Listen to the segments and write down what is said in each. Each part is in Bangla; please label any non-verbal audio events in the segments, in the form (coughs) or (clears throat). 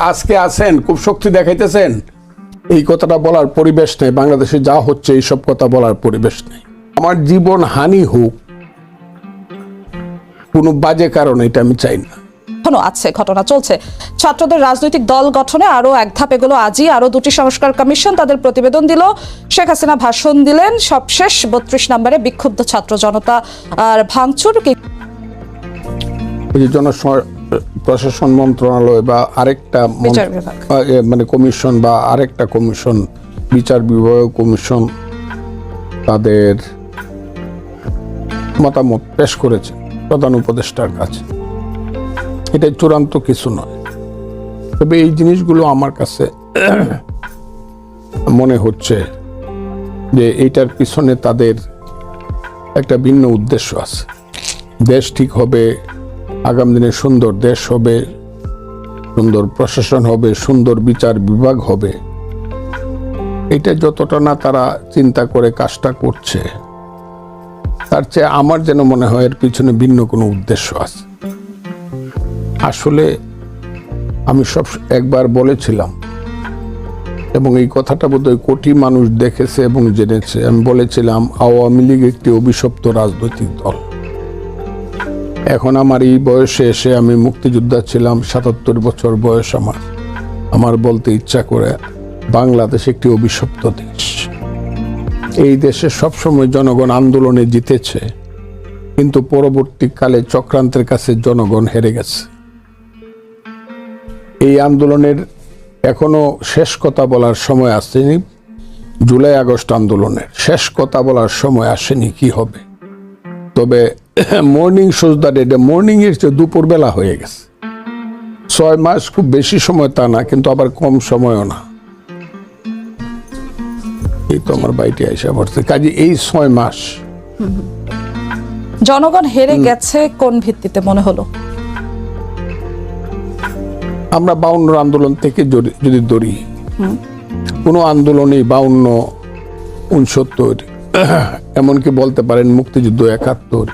আজকে আছেন খুব শক্তি দেখাইতেছেন। এই কথাটা বলার পরিবেশ নেই। বাংলাদেশে যা হচ্ছে এইসব কথা বলার পরিবেশ নেই। আমার জীবন হানি হোক কোনো বাজে কারণ এটা আমি চাই না। এখনও আছে ঘটনা চলছে। ছাত্রদের রাজনৈতিক দল গঠনে আরও এক ধাপ এগুলো। আজই আরও দুটি সংস্কার কমিশন তাদের প্রতিবেদন দিল। শেখ হাসিনা ভাষণ দিলেন। সবশেষ বত্রিশ নম্বরে বিক্ষুব্ধ ছাত্র জনতা আর ভাঙচুর কি- ওই যে জন প্রশাসন মন্ত্রণালয় বা আরেকটা মানে কমিশন বা আরেকটা কমিশন বিচার বিভাগ কমিশন তাদের মতামত পেশ করেছে প্রধান উপদেষ্টার কাছে। এটা চূড়ান্ত কিছু নয়। তবে এই জিনিসগুলো আমার কাছে (clears throat) মনে হচ্ছে যে এইটার পিছনে তাদের একটা ভিন্ন উদ্দেশ্য আছে। দেশ ঠিক হবে আগামী দিনে সুন্দর দেশ হবে, সুন্দর প্রশাসন হবে, সুন্দর বিচার বিভাগ হবে। এটা যতটা না তারা চিন্তা করে কাজটা করছে, তার চেয়ে আমার যেন মনে হয় এর পিছনে ভিন্ন কোনো উদ্দেশ্য আছে। আসলে আমি সব একবার বলেছিলাম এবং এই কথাটা বোধহয় কোটি মানুষ দেখেছে এবং জেনেছে। আমি বলেছিলাম, আওয়ামী লীগ একটি অভিশপ্ত রাজনৈতিক দল। এখন আমার এই বয়সে এসে আমি মুক্তিযোদ্ধা ছিলাম, সাতাত্তর বছর বয়স আমার। আমার বলতে ইচ্ছা করে বাংলাদেশ একটি অভিশপ্ত দেশ। এই দেশে সবসময় জনগণ আন্দোলনে জিতেছে, কিন্তু পরবর্তীকালে চক্রান্তের কাছে জনগণ হেরে গেছে। এই আন্দোলনের এখনও শেষ কথা বলার সময় আসেনি, জুলাই আগস্ট আন্দোলনের শেষ কথা বলার সময় আসেনি, কি হবে? তবে মর্নিং দ্য ডে মর্নিং এর চেয়ে দুপুর বেলা হয়ে গেছে। ছয় মাস খুব বেশি সময় তা না কিন্তু আবার কম সময়ও না। এই তো আমার বাড়িতে এসে পড়ছে কাজে এই ছয় মাস। (laughs) জনগণ হেরে গেছে কোন ভিত্তিতে মনে হলো? আমরা বাউন্ন আন্দোলন থেকে যদি ধরি কোনো আন্দোলনই বাউন্ন উনসত্তর (coughs) এমনকি বলতে পারেন মুক্তিযুদ্ধ একাত্তর।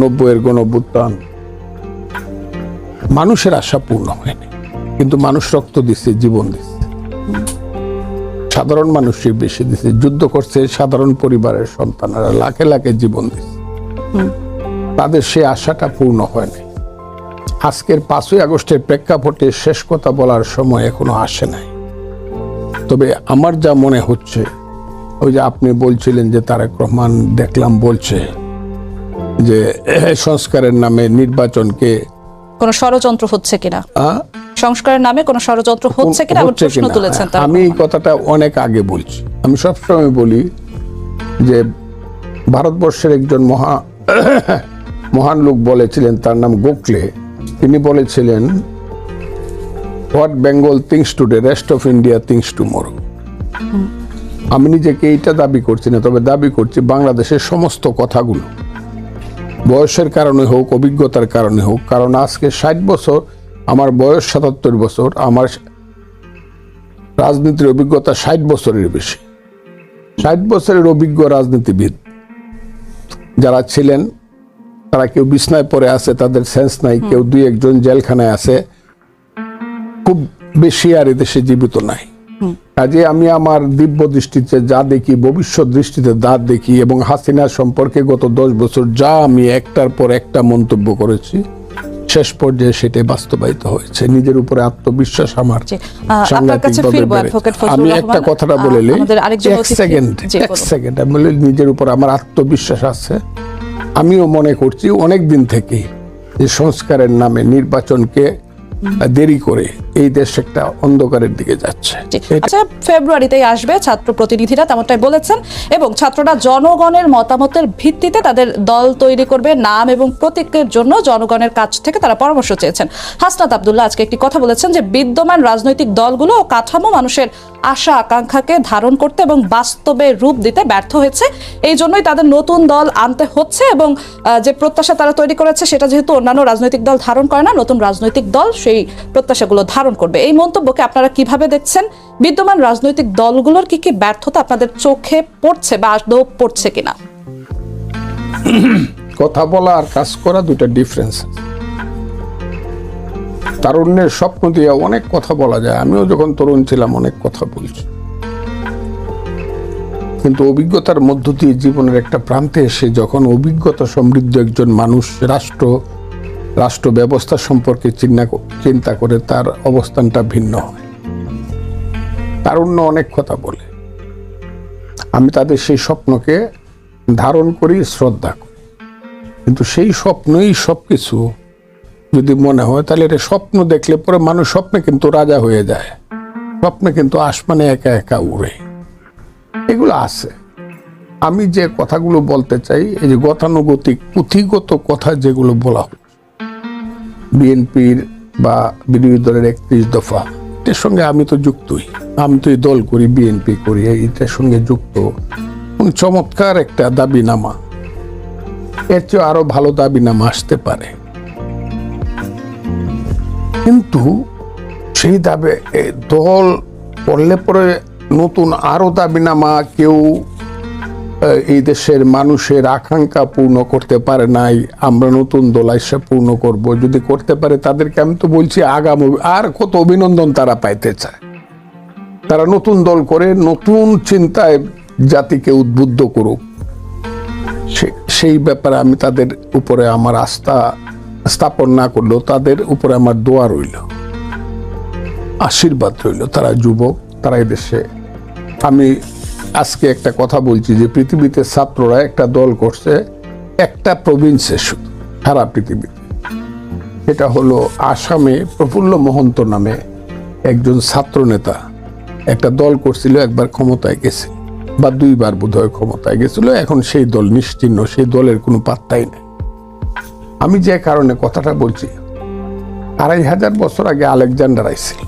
নব্বইয়ের গণভ্যুত্থান। মানুষের আশা পূর্ণ হয়নি, কিন্তু মানুষ রক্ত দিচ্ছে জীবন দিচ্ছে সাধারণ মানুষই বেশি দিচ্ছে যুদ্ধ করছে সাধারণ পরিবারের সন্তানেরা, লাখে লাখে জীবন দিচ্ছে তাদের সে আশাটা পূর্ণ হয়নি। আজকের পাঁচই আগস্টের প্রেক্ষাপটে শেষ কথা বলার সময় এখনও আসে নাই। তবে আমার যা মনে হচ্ছে, ওই যে আপনি বলছিলেন যে তারেক রহমান দেখলাম বলছে যে (clears throat) সংস্কারের নামে নির্বাচনকে কোন ষড়যন্ত্র হচ্ছে কিনা? সংস্কারের নামে কোন ষড়যন্ত্র হচ্ছে কিনা? প্রশ্ন তুলেছেন আমি এই কথাটা অনেক আগে বলছি। আমি সবসময় বলি যে ভারতবর্ষের একজন মহা (clears throat) মহান লোক বলেছিলেন তার নাম গোখলে। তিনি বলেছিলেন what Bengal thinks today rest of India thinks to tomorrow আমি নিজেকে এইটা দাবি করছি না তবে দাবি করছি বাংলাদেশের সমস্ত কথাগুলো। বয়সের কারণে হোক অভিজ্ঞতার কারণে হোক কারণ আজকে ষাট বছর আমার বয়স সাতাত্তর বছর আমার রাজনীতির অভিজ্ঞতা ষাট বছরের বেশি। ষাট বছরের অভিজ্ঞ রাজনীতিবিদ যারা ছিলেন তারা কেউ বিছনায় পড়ে আছে তাদের সেন্স নাই কেউ দুই একজন জেলখানায় আছে খুব বেশি আর এদেশে জীবিত নাই। কাজে আমি আমার দিব্য দৃষ্টিতে যা দেখি ভবিষ্যৎ দৃষ্টিতে যা দেখি এবং হাসিনা সম্পর্কে গত দশ বছর যা আমি একটার পর একটা মন্তব্য করেছি শেষ পর্যায়ে সেটাই বাস্তবায়িত হয়েছে। নিজের উপরে আত্মবিশ্বাস আমার আমি একটা কথাটা বলে নিই। আমাদের আরেকজন এক সেকেন্ড এক সেকেন্ড। আমি বলি নিজের উপর আমার আত্মবিশ্বাস আছে। আমিও মনে করছি অনেক দিন থেকে যে সংস্কারের নামে নির্বাচনকে দেরি করে এই দেশ একটা অন্ধকারের দিকে যাচ্ছে। আচ্ছা ফেব্রুয়ারিতেই আসবে ছাত্র প্রতিনিধিরা তেমনটাই বলেছেন এবং ছাত্ররা জনগণের মতামতের ভিত্তিতে তাদের দল তৈরি করবে নাম এবং প্রতীকের জন্য জনগণের কাছ থেকে তারা পরামর্শ চেয়েছেন। হাসনাত আবদুল্লাহ আজকে একটি কথা বলেছেন যে বিদ্যমান রাজনৈতিক দলগুলো ও কাঠামো মানুষের আশা আকাঙ্ক্ষাকে ধারণ করতে এবং বাস্তবে রূপ দিতে ব্যর্থ হয়েছে। এই জন্যই তাদের নতুন দল আনতে হচ্ছে এবং যে প্রত্যাশা তারা তৈরি করেছে সেটা যেহেতু অন্যান্য রাজনৈতিক দল ধারণ করে না নতুন রাজনৈতিক দল সেই প্রত্যাশাগুলো ধারণ করবে। এই মন্তব্যকে আপনারা কীভাবে দেখছেন? বিদ্যমান রাজনৈতিক দলগুলোর কি কি ব্যর্থতা আপনাদের চোখে পড়ছে বা আদৌ পড়ছে কিনা? কথা বলা আর কাজ করা দুটা ডিফারেন্স তারুণ্যের স্বপ্ন দিয়ে অনেক কথা বলা যায়। আমিও যখন তরুণ ছিলাম, অনেক কথা বলছি। কিন্তু অভিজ্ঞতার মধ্য দিয়ে জীবনের একটা প্রান্তে এসে যখন অভিজ্ঞতা সমৃদ্ধ একজন মানুষ, রাষ্ট্র রাষ্ট্র ব্যবস্থা সম্পর্কে চিন্তা করে তার অবস্থানটা ভিন্ন হয়। তারুণ্য অনেক কথা বলে। আমি তাদের সেই স্বপ্নকে ধারণ করি, শ্রদ্ধা করি। কিন্তু সেই স্বপ্নই সবকিছু যদি মনে হয়, তাহলে এটা স্বপ্ন দেখলে পরে মানুষ স্বপ্নে কিন্তু রাজা হয়ে যায়। স্বপ্নে কিন্তু আসমানে একা একা উড়ে। এগুলো আছে। আমি যে কথাগুলো বলতে চাই, এই যে গতানুগতিক, পুঁথিগত কথা যেগুলো বলা বিএনপির বা বিরোধী দলের একত্রিশ দফা। এটার সঙ্গে আমি তো যুক্তই। আমি তো এই দল করি, বিএনপি করি এটার সঙ্গে যুক্ত। চমৎকার একটা দাবিনামা। এর চেয়ে আরও ভালো দাবিনামা আসতে পারে। কিন্তু সেই দাবে দল করলে পরে নতুন আরও দাবিনামা কেউ এই দেশের মানুষের আকাঙ্ক্ষা পূর্ণ করতে পারে নাই, আমরা নতুন দল পূর্ণ করব। যদি করতে পারে তাদেরকে আমি তো বলছি আগাম, আর কত অভিনন্দন তারা পাইতে চায়। তারা নতুন দল করে নতুন চিন্তায় জাতিকে উদ্বুদ্ধ করুক। সেই ব্যাপারে আমি তাদের উপরে আমার আস্থা স্থাপন না করলেও তাদের উপরে আমার দোয়া রইল। আশীর্বাদ রইল। তারা যুবক, তারা এদেশে। আমি আজকে একটা কথা বলছি যে পৃথিবীতে ছাত্ররা একটা দল করছে, একটা প্রভিন্সে শুধু, সারা পৃথিবীতে। এটা হলো আসামে প্রফুল্ল মহন্ত নামে একজন ছাত্র নেতা একটা দল করছিল, একবার ক্ষমতায় গেছে, বা দুইবার বোধহয় ক্ষমতায় গেছিল, এখন সেই দল নিশ্চিহ্ন সেই দলের কোনো পাত্তাই নেই। আমি যে কারণে কথাটা বলছি, আড়াই হাজার বছর আগে আলেকজান্ডার আইছিল।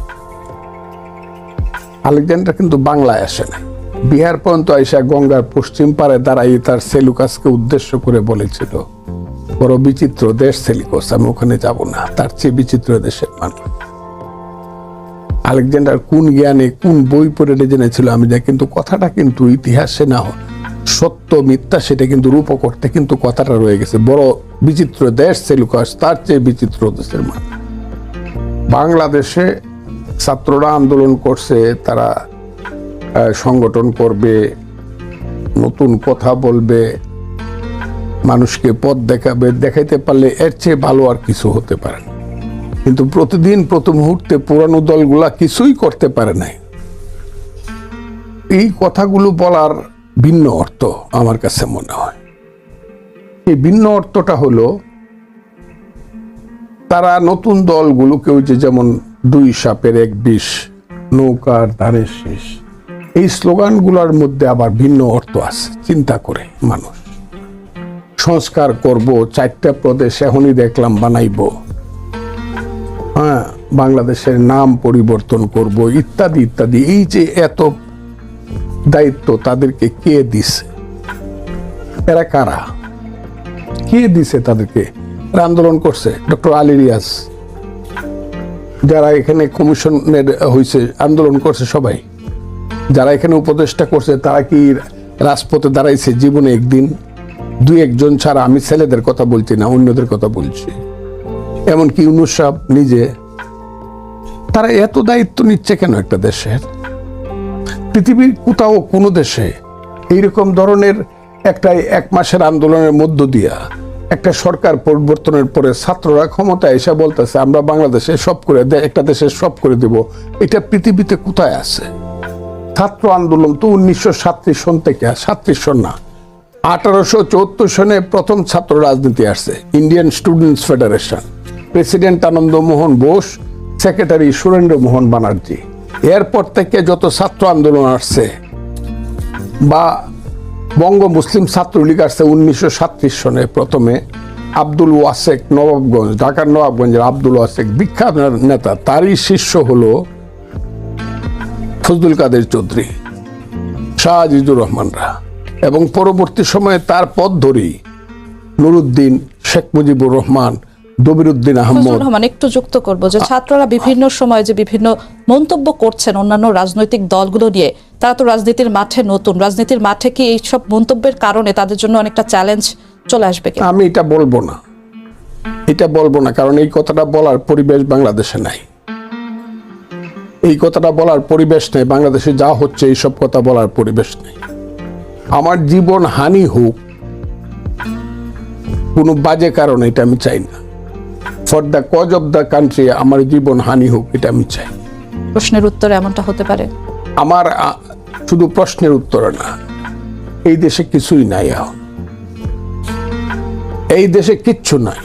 আলেকজান্ডার কিন্তু বাংলায় আসে না বিহার পর্যন্ত আইসা গঙ্গার পশ্চিম পারে দাঁড়াই তার সেলুকাসকে উদ্দেশ্য করে বলেছিল, বড় বিচিত্র দেশ সেলিকস, আমি ওখানে যাব না, তার চেয়ে বিচিত্র দেশের মানুষ। আলেকজান্ডার কোন জ্ঞানে কোন বই পড়ে জেনেছিল আমি জানি, কিন্তু কথাটা কিন্তু ইতিহাসে না সত্য, মিথ্যা সেটা কিন্তু রূপ করতে কিন্তু কথাটা রয়ে গেছে। বড় বিচিত্র দেশ সেলুকাস, তার চেয়ে বিচিত্র দেশের মানুষ। বাংলাদেশে ছাত্ররা আন্দোলন করছে, তারা সংগঠন করবে, নতুন কথা বলবে, মানুষকে পথ দেখাবে, দেখাইতে পারলে এর চেয়ে ভালো আর কিছু হতে পারে না। কিন্তু প্রতিদিন প্রথম মুহূর্তে পুরানো দলগুলা কিছুই করতে পারে নাই। এই কথাগুলো বলার ভিন্ন অর্থ আমার কাছে মনে হয়। এই ভিন্ন অর্থটা হলো, তারা নতুন দলগুলোকে ওই যে যেমন দুই সাপের এক বিষ, নৌকার ধানের শেষ এই স্লোগানগুলোর মধ্যে আবার ভিন্ন অর্থ আছে, চিন্তা করে মানুষ। সংস্কার করব, চারটা প্রদেশ এখনই দেখলাম বানাইব। হ্যাঁ বাংলাদেশের নাম পরিবর্তন করব, ইত্যাদি ইত্যাদি। এই যে এত দায়িত্ব তাদেরকে কে দিছে? এরা কারা? কে দিছে তাদেরকে? আন্দোলন করছে, ডক্টর আলী রিয়াজ। যারা এখানে কমিশনের হয়েছে আন্দোলন করছে সবাই। যারা এখানে উপদেষ্টা করছে, তারা কি রাজপথে দাঁড়াইছে জীবনে একদিন? দুই একজন ছাড়া আমি ছেলেদের কথা বলছি না, অন্যদের কথা বলছি। এমনকি ইউনুস নিজে, তারা এত দায়িত্ব নিচ্ছে কেন একটা দেশের? পৃথিবীর কোথাও কোনো দেশে এইরকম ধরনের একটা এক মাসের আন্দোলনের মধ্য দিয়া একটা সরকার পরিবর্তনের পরে ছাত্ররা ক্ষমতায় এসে বলতেছে, আমরা বাংলাদেশে সব করে একটা দেশে সব করে দেব। এটা পৃথিবীতে কোথায় আছে? ছাত্র আন্দোলন তো উনিশশো সাতত্রিশ সন থেকে, সাতত্রিশ সন না। আঠারোশো চুয়াত্তর সনে প্রথম ছাত্র রাজনীতি আসছে Indian students federation president Ananda Mohan Bose secretary Surendra Mohan Banerjee এরপর থেকে যত ছাত্র আন্দোলন আসছে, বা বঙ্গ মুসলিম ছাত্রলীগ আসছে উনিশশো সাতত্রিশ সনে প্রথমে, আব্দুল ওয়াসেক নবাবগঞ্জ, ঢাকার নবাবগঞ্জের আব্দুল ওয়াসেক বিখ্যাত নেতা, তারই শিষ্য হলো ফজলুল কাদের চৌধুরী শাহ আজিজুর রহমানরা। এবং পরবর্তী সময়ে তার পথ ধরেই নুরুদ্দিন শেখ মুজিবুর রহমান দবিরুদ্দিন আহমদ। রহমান একটু যুক্ত করব যে ছাত্ররা বিভিন্ন সময় যে বিভিন্ন মন্তব্য করছেন অন্যান্য রাজনৈতিক দলগুলো নিয়ে তারা তো রাজনীতির মাঠে নতুন। রাজনীতির মাঠে কি এইসব মন্তব্যের কারণে তাদের জন্য অনেকটা চ্যালেঞ্জ চলে আসবে আমি এটা বলব না। এটা বলব না কারণ এই কথাটা বলার পরিবেশ বাংলাদেশে নাই। এই কথাটা বলার পরিবেশ নেই। বাংলাদেশে যা হচ্ছে এইসব কথা বলার পরিবেশ নেই। আমার জীবন হানি হোক কোনো বাজে কারণ এটা আমি চাই না। For the cause of the country আমার জীবন হানি হোক এটা আমি চাই। প্রশ্নের উত্তরে এমনটা হতে পারে? আমার শুধু প্রশ্নের উত্তর না এই দেশে কিছুই নাই এই দেশে কিচ্ছু নাই।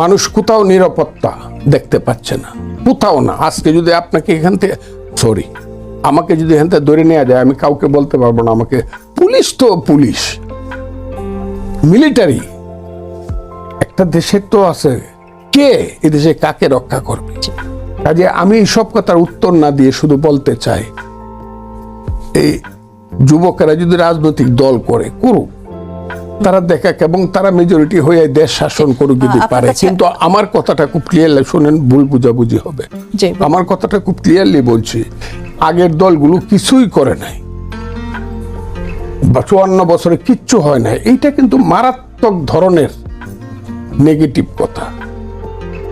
মানুষ কোথাও নিরাপত্তা দেখতে পাচ্ছে না। কোথাও না। আজকে যদি আপনাকে এখান থেকে সরি আমাকে যদি এখান থেকে ধরে নেওয়া যায়, আমি কাউকে বলতে পারব না আমাকে। পুলিশ তো পুলিশ। মিলিটারি একটা দেশের তো আছে। কে এ দেশে কাকে রক্ষা করবে? কাজে আমি এই সব কথার উত্তর না দিয়ে শুধু বলতে চাই, এই যুবকেরা যদি রাজনৈতিক দল করে, করুক। তারা দেখা এবং তারা মেজরিটি হয়ে দেশ শাসন করুক যদি পারে। কিন্তু আমার কথাটা খুব ক্লিয়ারলি শুনেন ভুল বুঝাবুঝি হবে। আমার কথাটা খুব ক্লিয়ারলি বলছি আগের দলগুলো কিছুই করে নাই। বা চুয়ান্ন বছরে কিচ্ছু হয় নাই। এইটা কিন্তু মারাত্মক ধরনের নেগেটিভ কথা।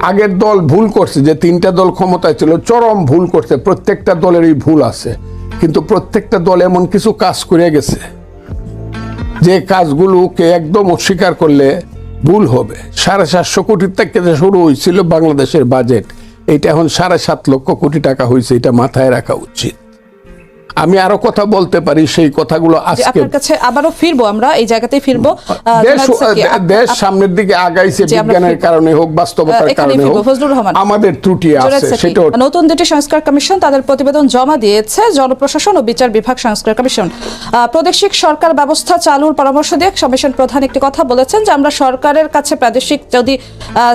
আগের দল ভুল করছে যে তিনটা দল ক্ষমতায় ছিল চরম ভুল করছে প্রত্যেকটা দলেরই ভুল আছে। কিন্তু প্রত্যেকটা দল এমন কিছু কাজ করে গেছে। যে কাজগুলোকে একদম অস্বীকার করলে ভুল হবে। সাড়ে সাতশো কোটি থেকে শুরু হয়েছিল বাংলাদেশের বাজেট, এটা এখন সাড়ে সাত লক্ষ কোটি টাকা হয়েছে, এটা মাথায় রাখা উচিত। আমি আরও কথা বলতে পারি সেই কথাগুলো আজকে কাছে আবারও ফিরবো আমরা এই জায়গাতেই ফিরবো। দেশ সামনের দিকে আগাইছে বিজ্ঞানের কারণে হোক বাস্তবতার কারণে হোক আমাদের ত্রুটি আছে সেটা নতুন দুটি সংস্কার কমিশন তাদের প্রতিবেদন জমা দিয়েছে জনপ্রশাসন ও বিচার বিভাগ সংস্কার কমিশন। প্রাদেশিক সরকার ব্যবস্থা চালুর পরামর্শ দিয়ে কমিশন প্রধান একটি কথা বলেছেন যে আমরা সরকারের কাছে প্রাদেশিক যদি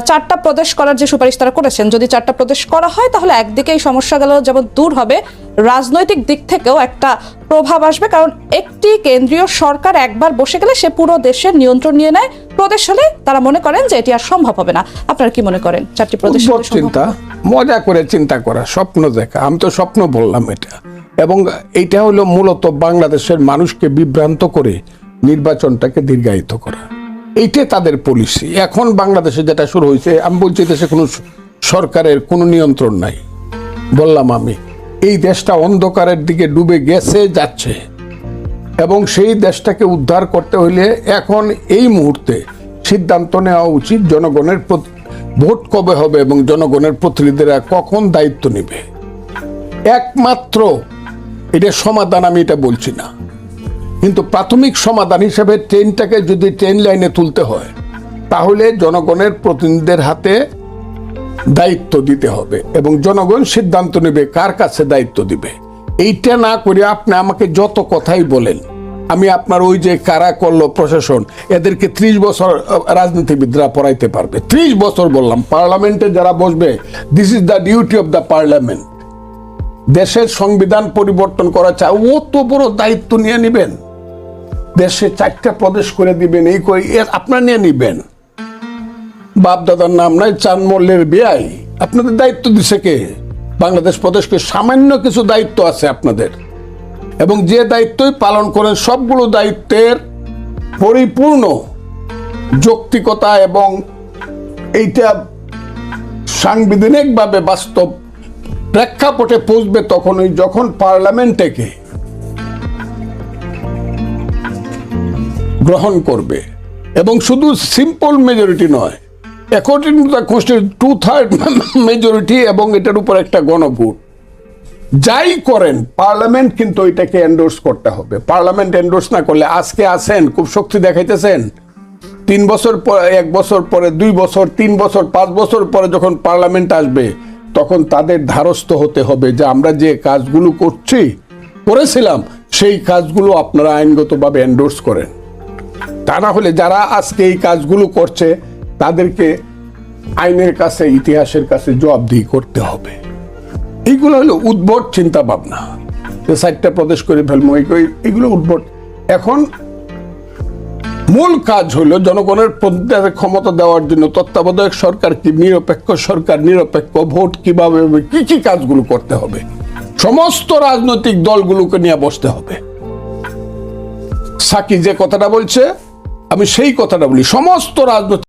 চারটা প্রদেশ করার যে সুপারিশ তারা করেছেন যদি চারটা প্রদেশ করা হয় তাহলে একদিকে এই সমস্যাগুলো যেমন দূর হবে রাজনৈতিক দিক থেকেও একটা প্রভাব আসবে কারণ একটি কেন্দ্রীয় সরকার একবার বসে গেলে সে পুরো দেশের নিয়ন্ত্রণ নিয়ে নেয়। প্রদেশ হলে তারা মনে করেন যে এটি আর সম্ভব হবে না। আপনারা কি মনে করেন? চারটি প্রদেশ চিন্তা মজা করে চিন্তা করা স্বপ্ন দেখা। আমি তো স্বপ্ন বললাম এটা। এবং এইটা হলো মূলত বাংলাদেশের মানুষকে বিভ্রান্ত করে নির্বাচনটাকে দীর্ঘায়িত করা। এইটাই তাদের পলিসি এখন বাংলাদেশে যেটা শুরু হয়েছে আমি বলছি দেশে কোনো সরকারের কোনো নিয়ন্ত্রণ নাই। বললাম আমি। এই দেশটা অন্ধকারের দিকে ডুবে গেছে, যাচ্ছে। এবং সেই দেশটাকে উদ্ধার করতে হইলে এখন এই মুহূর্তে সিদ্ধান্ত নেওয়া উচিত জনগণের ভোট কবে হবে এবং জনগণের প্রতিনিধিরা কখন দায়িত্ব নেবে। একমাত্র এটা সমাধান, আমি এটা বলছি না। কিন্তু প্রাথমিক সমাধান হিসেবে ট্রেনটাকে যদি ট্রেন লাইনে তুলতে হয়, তাহলে জনগণের প্রতিনিধিদের হাতে দায়িত্ব দিতে হবে এবং জনগণ সিদ্ধান্ত নেবে কার কাছে দায়িত্ব দিবে। এইটা না করে আপনি আমাকে যত কথাই বলেন, আমি আপনার ওই যে কারা করল প্রশাসন, এদেরকে ত্রিশ বছর রাজনীতিবিদরা পড়াইতে পারবে। ত্রিশ বছর বললাম, পার্লামেন্টে যারা বসবে this is the duty of the parliament দেশের সংবিধান পরিবর্তন করা চায় ও তো বড় দায়িত্ব নিয়ে নেবেন? দেশে চারটা প্রদেশ করে দিবেন, এই করে আপনার নিয়ে নিবেন। বাপ দাদার নাম নাই চান মল্লের বিয়াই। আপনাদের দায়িত্ব দিছে কে? বাংলাদেশ প্রদেশকে সামান্য কিছু দায়িত্ব আছে আপনাদের। এবং যে দায়িত্বই পালন করেন, সবগুলো দায়িত্বের পরিপূর্ণ যৌক্তিকতা এবং এইটা সাংবিধানিকভাবে বাস্তব প্রেক্ষাপটে পৌঁছবে তখনই যখন পার্লামেন্ট থেকে গ্রহণ করবে। এবং শুধু সিম্পল মেজরিটি নয় according to the constitution two third majority এবং এটার উপর একটা গণভোট। যাই করেন পার্লামেন্ট কিন্তু এটাকে এন্ডোর্স করতে হবে। পার্লামেন্ট এন্ডোর্স না করলে আজকে আসেন খুব শক্তি দেখাইতেছেন। তিন বছর পর, এক বছর পরে, দুই বছর, তিন বছর, পাঁচ বছর পরে যখন পার্লামেন্ট আসবে, তখন তাদের ধারস্থ হতে হবে যে আমরা যে কাজগুলো করছি, করেছিলাম, সেই কাজগুলো আপনারা আইনগতভাবে এন্ডোর্স করেন। তা না হলে যারা আজকে এই কাজগুলো করছে তাদেরকে আইনের কাছে, ইতিহাসের কাছে জবাবদিহি করতে হবে। এইগুলো হলো উদ্ভট চিন্তা ভাবনা যে চারটা প্রদেশ করে ফেলব এইগুলো উদ্ভট। এখন মূল কাজ হলো জনগণের ক্ষমতা দেওয়ার জন্য তত্ত্বাবধায়ক সরকার কি, নিরপেক্ষ সরকার, নিরপেক্ষ ভোট কীভাবে হবে, কি কি কাজগুলো করতে হবে? সমস্ত রাজনৈতিক দলগুলোকে নিয়ে বসতে হবে। সাকি যে কথাটা বলছে, আমি সেই কথাটা বলি। সমস্ত রাজনৈতিক